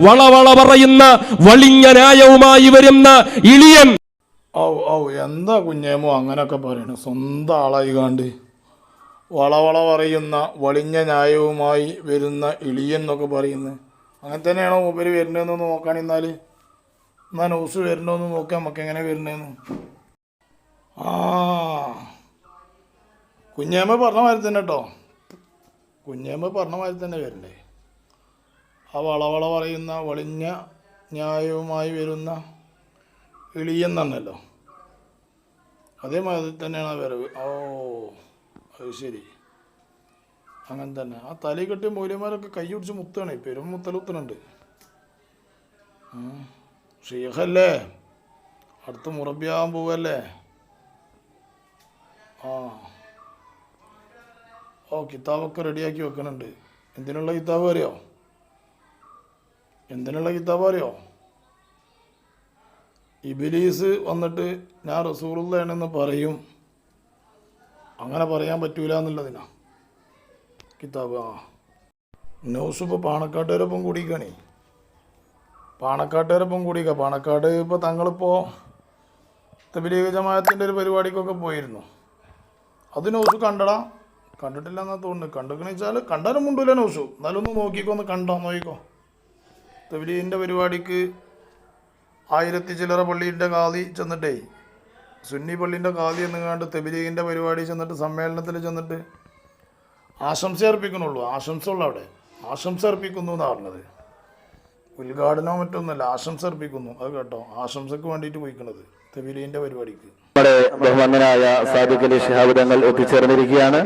വളവള പറയുന്ന വളിഞ്ഞ ന്യായവുമായി വരുന്ന ഇളിയൻ. ഔ ഔ എന്താ കുഞ്ഞേമോ അങ്ങനെയൊക്കെ പറയണു? സ്വന്തം ആളായി കാണ്ട്. വളവള പറയുന്ന വളിഞ്ഞ ന്യായവുമായി വരുന്ന ഇളിയൻ എന്നൊക്കെ പറയുന്നത്. അങ്ങനെ തന്നെയാണോ മൂപ്പര് വരുന്നതെന്ന് നോക്കുകയാണെന്നാൽ എന്നാ ന്യൂസ് വരുന്നതെന്ന് നോക്കാം നമുക്ക് എങ്ങനെ വരുന്നതെന്ന്? ആ കുഞ്ഞേമ്മ പറഞ്ഞ മാതിരി തന്നെ കേട്ടോ. കുഞ്ഞേമ്മ പറഞ്ഞ മാതിരി തന്നെ വരണ്ടേ? ആ വളവള പറയുന്ന വളിഞ്ഞ ന്യായവുമായി വരുന്ന ഇളിയെന്നാണല്ലോ അതേമാതിരി തന്നെയാണ് ആ വരവ്. ഓ അത് ശരി. അങ്ങനെ തന്നെ. ആ തലയിൽ കെട്ടിയ മൂല്യന്മാരൊക്കെ കൈ പിടിച്ച് മുത്താണ് പെരും മുത്തലുത്തനുണ്ട് ഷീഖല്ലേ? അടുത്ത് മുറബിയാകാൻ പോവല്ലേ? ആ. ഓ കിതാബൊക്കെ റെഡിയാക്കി വെക്കുന്നുണ്ട്. എന്തിനുള്ള കിതാബ് അറിയോ? എന്തിനുള്ള കിതാബ് അറിയോ? ഇബിലീസ് വന്നിട്ട് ഞാൻ റസൂറുള്ളയാണെന്ന് പറയും. അങ്ങനെ പറയാൻ പറ്റൂല എന്നുള്ളതിനാ. കിതാബ് ആ. ന്യൂസ് ഇപ്പോൾ പാണക്കാട്ടുകാരൊപ്പം കൂടിക്കാണേ. പാണക്കാട്ടുകാരൊപ്പം കൂടിക്ക. പാണക്കാട് ഇപ്പോൾ തങ്ങളിപ്പോൾ തബിലീഗ് ജമാഅത്തിന്റെ ഒരു പരിപാടിക്കൊക്കെ പോയിരുന്നു. അത് ന്യൂസ് കണ്ടടാ. കണ്ടിട്ടില്ല എന്നാ തോന്നുന്നു. കണ്ടിക്കണ വെച്ചാൽ കണ്ടാലും മുണ്ടൂല ന്യൂസ്. എന്നാലും ഒന്ന് നോക്കിക്കോ ഒന്ന് കണ്ടോ നോക്കിക്കോ. തബിലീഗിന്റെ പരിപാടിക്ക് ആയിരത്തി ചില്ലറ പള്ളീന്റെ കാതി ചെന്നിട്ടേ. സുന്നി പള്ളീന്റെ കാതി എന്നുകാണ്ട് തെബിലീഗിന്റെ പരിപാടി ചെന്നിട്ട് സമ്മേളനത്തിൽ ചെന്നിട്ട് ആശംസ ആശംസ ഉള്ളു അവിടെ. ആശംസ അർപ്പിക്കുന്നു എന്നാണ് പറഞ്ഞത്. ഉദ്ഘാടനവും മറ്റൊന്നല്ല ആശംസ അർപ്പിക്കുന്നു. അത് കേട്ടോ ആശംസക്ക് വേണ്ടിയിട്ട് പോയിക്കണത് തെബിലീന്റെ പരിപാടിക്ക്. നമ്മുടെ ബഹുമാനനായ സാദിഖ് അലി ഷിഹാബ് തങ്ങൾ എത്തിച്ചേർന്നിരിക്കുകയാണ്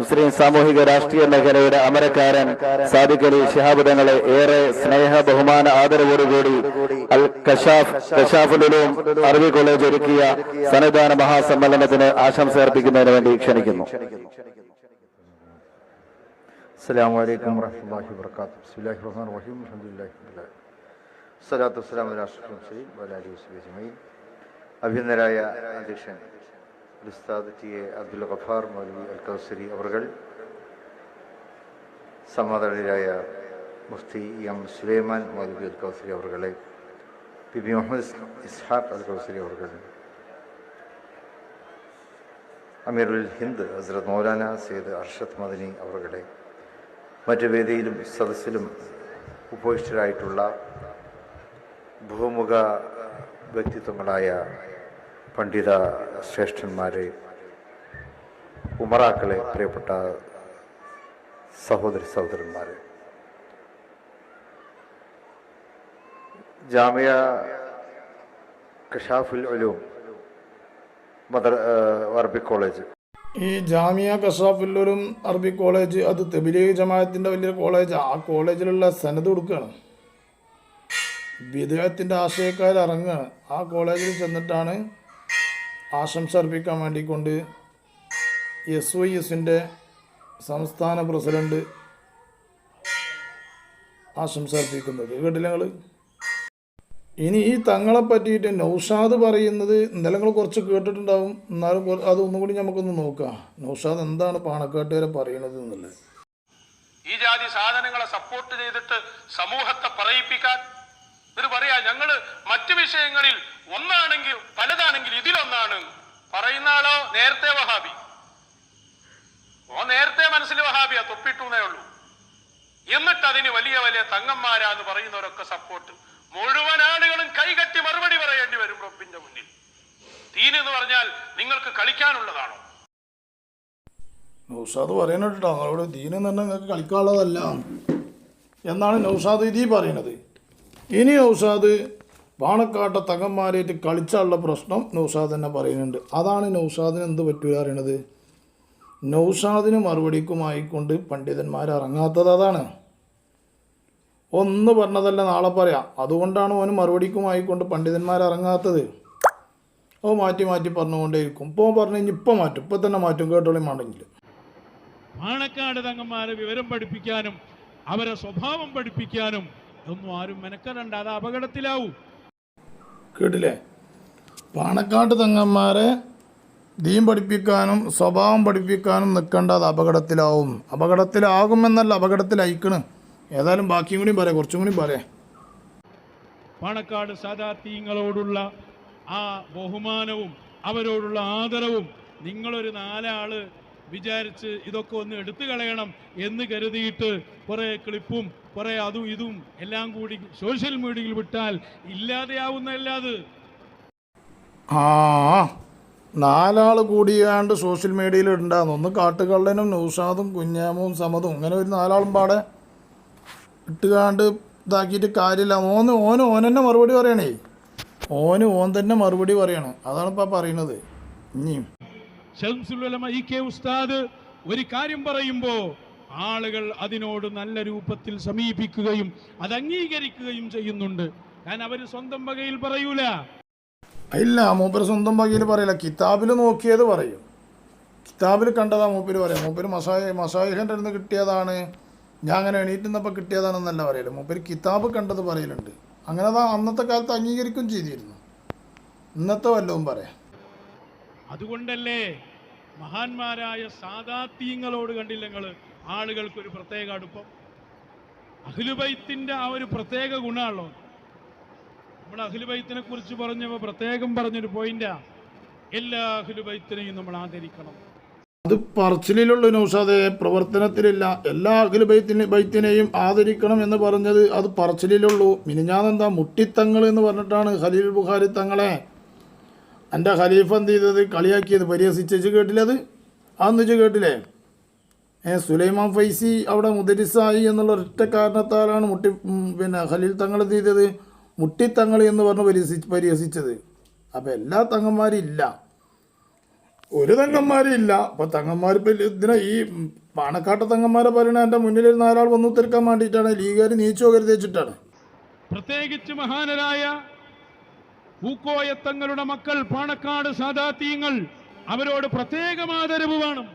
മുസ്ലിം സാമൂഹിക രാഷ്ട്രീയ മേഖലയുടെ അമരക്കാരൻ സാദിഖ് അലി ഷിഹാബ് തങ്ങളെ ഏറെ സ്നേഹ ബഹുമാന ആദരവോടുകൂടി അൽ കഷാഫ് കഷാഫുലും അറബി കോളേജ് ഒരുക്കിയ സന്നിധാന മഹാസമ്മേളനത്തിന് ആശംസ അർപ്പിക്കുന്നതിന് വേണ്ടി ക്ഷണിക്കുന്നു. അസ്സാം വലൈക്കും വാഹമത്തല്ലാഹി ബിസ്മില്ലാഹി റഹീം. സലാത്തു വസ്സലാം രാഷ്ട്രം ശ്രീ വലാലി സുബിജമീൻ അഭ്യന്തരായ അധ്യക്ഷൻ ഉസ്താദ് ടി എ അബ്ദുൽ ഗഫാർ മൗലവി അൽ കൗസരി അവർ സമാധാനരായ മുഫ്തി എം സുലൈമാൻ മൗലവി അൽ കൗസരി അവർകളെ പി ബി മുഹമ്മദ് ഇസ്ഹാഖ് അൽ കൗസരി അവർ അമീറുൽ ഹിന്ദ് ഹസ്രത് മൗലാന സെയ്ദ് അർഷദ് മദനി അവർ മറ്റു വേദിയിലും സദസ്സിലും ഉപോഷ്ടരായിട്ടുള്ള ഭൂമുഖ വ്യക്തിത്വങ്ങളായ പണ്ഡിത ശ്രേഷ്ഠന്മാരെ ഉമറാക്കളെ പ്രിയപ്പെട്ട സഹോദരി സഹോദരന്മാരെ. ജാമിയ കഷാഫുൽ ഉലൂം മദർ അറബിക് കോളേജ്. ഈ ജാമിയ കഷാഫുല്ലൂരും അറബി കോളേജ് അത് തെബിലീഗ് ജമാഅത്തിന്റെ വലിയൊരു കോളേജ്. ആ കോളേജിലുള്ള സനത് കൊടുക്കുകയാണ് വിദേഹത്തിന്റെ ആശയക്കാർ ഇറങ്ങുക. ആ കോളേജിൽ ചെന്നിട്ടാണ് ആശംസ അർപ്പിക്കാൻ വേണ്ടിക്കൊണ്ട് എസ് വൈ എസിന്റെ സംസ്ഥാന പ്രസിഡന്റ് ആശംസ അർപ്പിക്കുന്നത്. കേട്ടില്ല നിങ്ങൾ ഇനി ഈ തങ്ങളെ പറ്റിയിട്ട് നൗഷാദ് പറയുന്നത് ഇന്നലെ നിങ്ങൾ കുറച്ച് കേട്ടിട്ടുണ്ടാവും. എന്നാലും അതൊന്നും കൂടി നമുക്കൊന്ന് നോക്കാം. നൗഷാദ് എന്താണ് പാണക്കാട്ടുകാരെ പറയുന്നത് എന്നുള്ളത്? ഈ ജാതി സാധനങ്ങളെ സപ്പോർട്ട് ചെയ്തിട്ട് സമൂഹത്തെ പറയിപ്പിക്കാൻ ഇത് പറയാ ഞങ്ങൾ മറ്റു വിഷയങ്ങളിൽ ഒന്നാണെങ്കിൽ പലതാണെങ്കിൽ ഇതിലൊന്നാണ്. പറയുന്ന ആളോ നേരത്തെ വഹാബി. ഓ നേരത്തെ മനസ്സിൽ വഹാബിയാ തൊപ്പിട്ടൂന്നേ ഉള്ളൂ. എന്നിട്ട് അതിന് വലിയ വലിയ തങ്ങന്മാരാന്ന് പറയുന്നവരൊക്കെ സപ്പോർട്ട് മുഴുവൻ ആളുകളും കൈകട്ടി മറുപടി പറയേണ്ടി വരും റബ്ബിന്റെ മുന്നിൽ. തീൻ എന്ന് പറഞ്ഞാൽ നിങ്ങൾക്ക് കളിക്കാനുള്ളതാണോ? നൗഷാദ് പറയുന്നുണ്ടോ അവരോട് ദീനെന്ന് ദീനം തന്നെ നിങ്ങൾക്ക് കളിക്കാനുള്ളതല്ല. എന്നാണ് നൗഷാദ് ഇതീ പറയണത് ഇനി നൗഷാദ് പാണക്കാട്ടെ തകന്മാരേറ്റ് കളിച്ചാലുള്ള പ്രശ്നം നൗഷാദ് തന്നെ പറയുന്നുണ്ട്. അതാണ് നൗഷാദിന് എന്ത് പറ്റൂല അറിയണത്? നൗഷാദിന് മറുപടിക്കുമായിക്കൊണ്ട് പണ്ഡിതന്മാർ ഇറങ്ങാത്തത് അതാണ്. ഒന്ന് പറഞ്ഞതല്ല നാളെ പറയാം. അതുകൊണ്ടാണ് ഓന് മറുപടിക്കുമായിക്കൊണ്ട് പണ്ഡിതന്മാർ ഇറങ്ങാത്തത് ഓ മാറ്റി മാറ്റി പറഞ്ഞുകൊണ്ടേയിരിക്കും. ഇപ്പോൾ പറഞ്ഞു കഴിഞ്ഞാൽ ഇപ്പം മാറ്റും. ഇപ്പം തന്നെ മാറ്റും കേട്ടോളി മാണെങ്കിൽ പാണക്കാട് തങ്ങന്മാരെ വിവരം പഠിപ്പിക്കാനും അവരെ സ്വഭാവം പഠിപ്പിക്കാനും ഒന്നും ആരും മെനക്കെടണ്ട. അത് അപകടത്തിലാവും. കേട്ടില്ലേ? പാണക്കാട്ട് തങ്ങന്മാരെ ദീൻ പഠിപ്പിക്കാനും സ്വഭാവം പഠിപ്പിക്കാനും നിൽക്കേണ്ട അത് അപകടത്തിലാവും. അപകടത്തിലാകുമെന്നല്ല അപകടത്തിലയക്കണ്. ഏതായാലും ബാക്കിയും കൂടി പറയാം കുറച്ചും കൂടി പറയാം. പാണക്കാട് സാധാർത്ഥ്യങ്ങളോടുള്ള ആ ബഹുമാനവും അവരോടുള്ള ആദരവും നിങ്ങളൊരു നാലാൾ വിചാരിച്ച് ഇതൊക്കെ ഒന്ന് എടുത്തു കളയണം എന്ന് കരുതിയിട്ട് കുറേ ക്ലിപ്പും കുറേ അതും ഇതും എല്ലാം കൂടി സോഷ്യൽ മീഡിയയിൽ വിട്ടാൽ ഇല്ലാതെയാവുന്നതല്ല അത് ആ നാലാൾ കൂടിയാണ്ട് സോഷ്യൽ മീഡിയയിൽ ഒന്ന് കാട്ടുകള്ളനും നൗഷാദും കുഞ്ഞാമും സമതും അങ്ങനെ ഒരു നാലാളും പാടെ ഇട്ടുകാണ്ട് ഇതാക്കിയിട്ട് കാര്യമില്ല. ഓന് ഓന് ഓൻ തന്നെ മറുപടി പറയണേ. ഓന് ഓൻ തന്നെ മറുപടി പറയണം. അതാണ് ഇപ്പം പറയണത് ഇനിയും ഒരു കാര്യം പറയുമ്പോൾ ആളുകൾ അതിനോട് നല്ല രൂപത്തിൽ സമീപിക്കുകയും അത് അംഗീകരിക്കുകയും ചെയ്യുന്നുണ്ട്. കാരണം അവർ സ്വന്തം വകയിൽ പറയൂല. ഇല്ല മൂപ്പര് സ്വന്തം വകയിൽ പറയില്ല. കിതാബിൽ നോക്കിയത് പറയും. കിതാബിൽ കണ്ടതാ മൂപ്പര് പറയാം. മൂപ്പര് മസായ മസായിഹന്റെ അടുത്ത് കിട്ടിയതാണ്. ഞാൻ അങ്ങനെ എണീറ്റുന്നപ്പോൾ കിട്ടിയതാണെന്നല്ല പറയൽ. മൂപ്പര് കിതാബ് കണ്ടത് പറയലുണ്ട്. അങ്ങനെ അതാ അന്നത്തെ കാലത്ത് അംഗീകരിക്കും ചെയ്തിരുന്നു. ഇന്നത്തെ വല്ലതും പറയാം. അതുകൊണ്ടല്ലേ മഹാന്മാരായ സാദാത്യങ്ങളോട് കണ്ടില്ല നിങ്ങൾ ആളുകൾക്കൊരു പ്രത്യേക അടുപ്പം. അഖിലുബൈത്തിന്റെ ആ ഒരു പ്രത്യേക ഗുണമാണല്ലോ നമ്മൾ അഖിലുബൈത്തിനെ കുറിച്ച് പറഞ്ഞപ്പോൾ പ്രത്യേകം പറഞ്ഞൊരു പോയിന്റാ എല്ലാ അഖിലുബൈത്തിനെയും നമ്മൾ ആദരിക്കണം. അത് പറച്ചിലുള്ള നൗഷാദെ പ്രവർത്തനത്തിലില്ല. എല്ലാ അഖില ബൈത്തിനെ ബൈത്തിനെയും ആദരിക്കണം എന്ന് പറഞ്ഞത് അത് പറച്ചിലുള്ളൂ മിനിഞ്ഞാന്നെന്താ മുട്ടിത്തങ്ങൾ എന്ന് പറഞ്ഞിട്ടാണ് ഖലീൽ ബുഖാരി തങ്ങളെ എന്റെ ഖലീഫ് എന്ത് ചെയ്തത്? കളിയാക്കിയത്. പരിഹസിച്ചു കേട്ടില്ലേ അത്? അന്ന് കേട്ടില്ലേ? സുലൈമാൻ ഫൈസി അവിടെ മുദരിസായി എന്നുള്ള ഒറ്റ കാരണത്താലാണ് മുട്ടി പിന്നെ ഖലീൽ തങ്ങൾ എന്ത് ചെയ്തത്? മുട്ടിത്തങ്ങൾ എന്ന് പറഞ്ഞ് പരിഹസി പരിഹസിച്ചത്. അപ്പോൾ എല്ലാ തങ്ങന്മാരും ഇല്ല ഒരു തങ്ങന്മാരും ഇല്ല. അപ്പൊ തങ്ങന്മാർ ഇതിനെ ഈ പാണക്കാട്ട തങ്ങന്മാരെ പറയണ എന്റെ ഒരു നാലാൾ വന്നു തീർക്കാൻ വേണ്ടിയിട്ടാണ്. ലീഗുകാർ നീച്ചു കരുതി വെച്ചിട്ടാണ്. പ്രത്യേകിച്ച് മഹാനരായ പൂക്കോയത്തങ്ങളുടെ മക്കൾ പാണക്കാട് സാദാത്യങ്ങൾ അവരോട് പ്രത്യേകം ആദരവ് വേണം.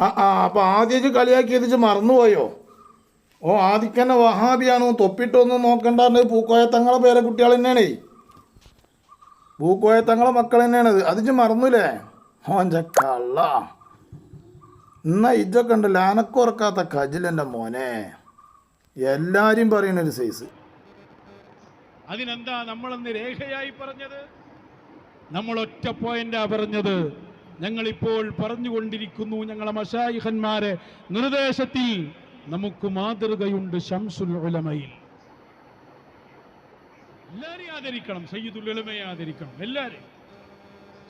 ആ ആ അപ്പൊ ആദ്യം കളിയാക്കി കളിയാക്കിയത് മറന്നുപോയോ? ഓ ആദിക്കന്നെ വഹാബിയാണോ? തൊപ്പിട്ടൊന്നും നോക്കണ്ടാന്ന് പൂക്കോയ തങ്ങളെ പേരെ കുട്ടികൾ തന്നെയാണ്. പൂക്കോയ തങ്ങളെ മക്കൾ തന്നെയാണത്. അത് ഇജ്ജ് മറന്നുല്ലേ ഓഞ്ച കള്ള. എന്നാ ഇജ്ജൊക്കെ ഉണ്ടല്ലോ കജിൽ കജിലെന്റെ മോനെ. എല്ലാരും പറയുന്ന ഒരു സൈസ് അതിനെന്താ നമ്മളന്ന് രേഖയായി പറഞ്ഞത്? നമ്മൾ ഒറ്റ പോയിന്റാ പറഞ്ഞത്. ഞങ്ങളിപ്പോൾ പറഞ്ഞുകൊണ്ടിരിക്കുന്നു ഞങ്ങളെ മഷായിഹന്മാരെ നിർദ്ദേശത്തിൽ നമുക്ക് മാതൃകയുണ്ട് ഷംസുൽ ഉലമയിൽ. എല്ലാരെയും ആദരിക്കണം സയ്യിദുൽ ഉലമയെ ആദരിക്കണം എല്ലാരെയും.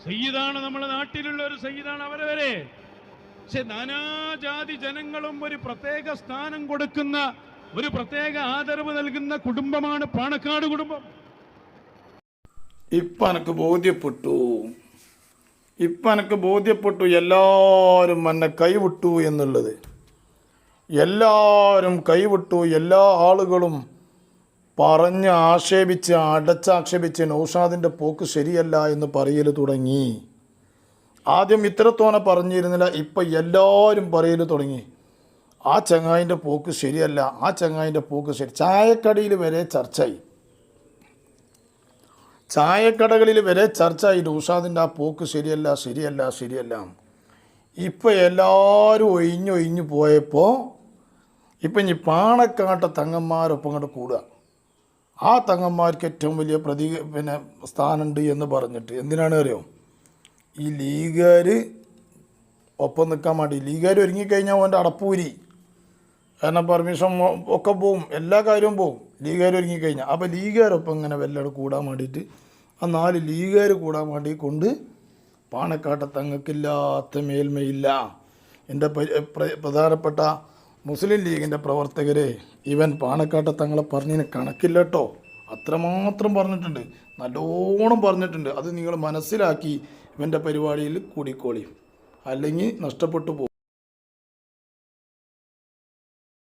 സയ്യിദാണ് നമ്മുടെ നാട്ടിലുള്ള ഒരു സയ്യിദാണ് അവരെ വരെ. പക്ഷെ നാനാജാതി ജനങ്ങളും ഒരു പ്രത്യേക സ്ഥാനം കൊടുക്കുന്ന ഒരു പ്രത്യേക ആദരവ് നൽകുന്ന കുടുംബമാണ് പാണക്കാട് കുടുംബം. ഇപ്പൊ എനക്ക് ബോധ്യപ്പെട്ടു. ഇപ്പം എനിക്ക് ബോധ്യപ്പെട്ടു എല്ലാവരും എന്നെ കൈവിട്ടു എന്നുള്ളത്. എല്ലാവരും കൈവിട്ടു എല്ലാ ആളുകളും പറഞ്ഞ് ആക്ഷേപിച്ച് അടച്ചാക്ഷേപിച്ച് നൗഷാദിന്റെ പോക്ക് ശരിയല്ല എന്ന് പറയൽ തുടങ്ങി. ആദ്യം ഇത്രത്തോനെ പറഞ്ഞിരുന്നില്ല ഇപ്പം എല്ലാവരും പറയൽ തുടങ്ങി. ആ ചങ്ങായിന്റെ പോക്ക് ശരിയല്ല ആ ചങ്ങായിന്റെ പോക്ക് ശരി ചായക്കടിയിൽ വരെ ചർച്ചയായി. ചായക്കടകളിൽ വരെ ചർച്ച ചർച്ചയായി ഉഷാദിന്റെ ആ പോക്ക് ശരിയല്ല ശരിയല്ല ശരിയല്ല. ഇപ്പം എല്ലാവരും ഒഴിഞ്ഞൊഴിഞ്ഞു പോയപ്പോൾ ഇപ്പം ഇനി പാണക്കാട്ട തങ്ങന്മാരൊപ്പം അങ്ങോട്ട് കൂടുക. ആ തങ്ങന്മാർക്ക് ഏറ്റവും വലിയ പ്രതി പിന്നെ സ്ഥാനമുണ്ട് എന്ന് പറഞ്ഞിട്ട് എന്തിനാണ് അറിയോ? ഈ ലീഗുകാർ ഒപ്പം നിൽക്കാൻ വേണ്ടി ലീഗുകാർ ഒരുങ്ങിക്കഴിഞ്ഞാൽ അവന്റെ അടപ്പൂരി. കാരണം പെർമിഷൻ ഒക്കെ പോവും എല്ലാ കാര്യവും പോവും. ലീഗുകാർ ഒരുങ്ങിക്കഴിഞ്ഞാൽ അപ്പോൾ ലീഗുകാരൊപ്പം ഇങ്ങനെ വല്ലതും കൂടാൻ വേണ്ടിയിട്ട് ആ നാല് ലീഗുകാർ കൂടാൻ വേണ്ടി കൊണ്ട് പാണക്കാട്ട തങ്ങൾക്കില്ലാത്ത മേൽമയില്ല. എന്റെ പരി- പ്ര- പ്രധാനപ്പെട്ട മുസ്ലിം ലീഗിന്റെ പ്രവർത്തകരെ ഇവൻ പാണക്കാട്ട തങ്ങളെ പറഞ്ഞതിന് കണക്കില്ല കേട്ടോ അത്രമാത്രം പറഞ്ഞിട്ടുണ്ട്. നല്ലോണം പറഞ്ഞിട്ടുണ്ട്. അത് നിങ്ങൾ മനസ്സിലാക്കി ഇവന്റെ പരിപാടിയിൽ കൂടിക്കോളി. അല്ലെങ്കിൽ നഷ്ടപ്പെട്ടു പോകും.